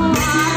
heart.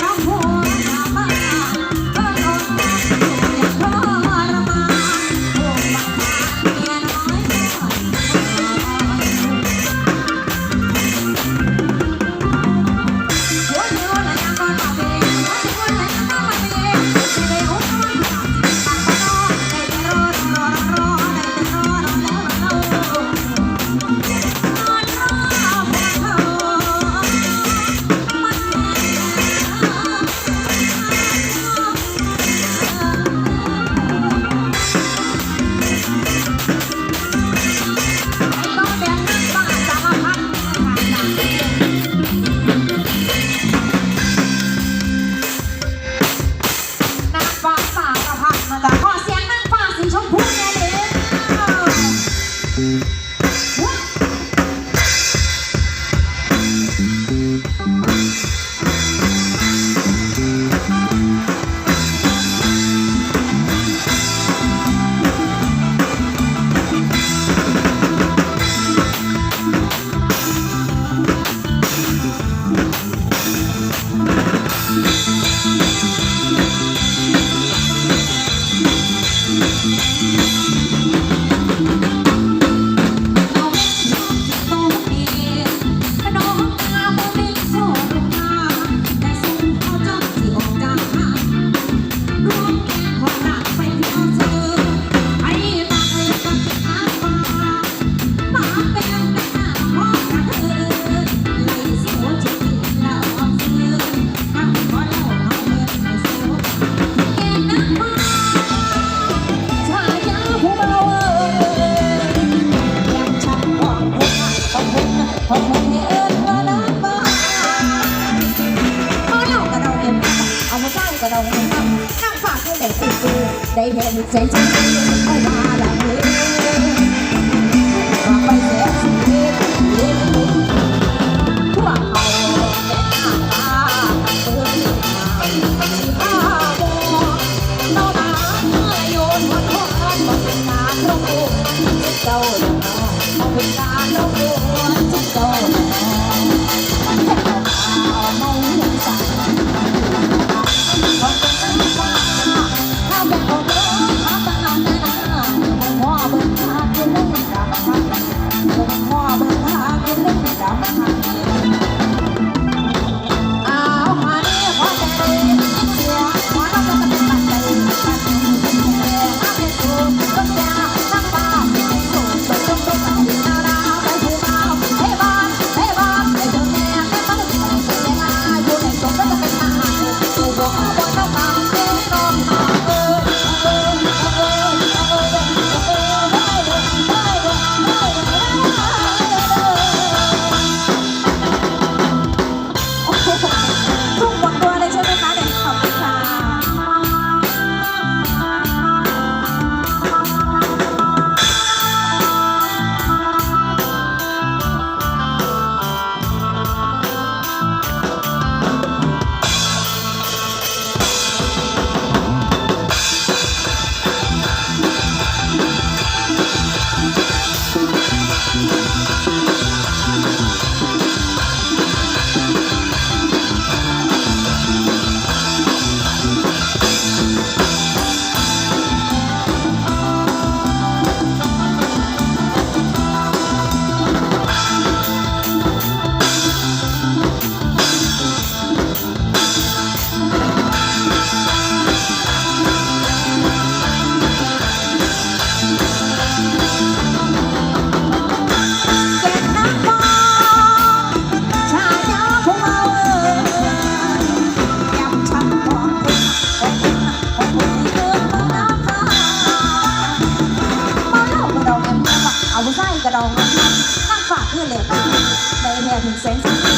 ทั้งฝากให้ได้สู้ได้เห็นใจฉันก็ว่าดังเลยว่าไปเสีย Hello, my name is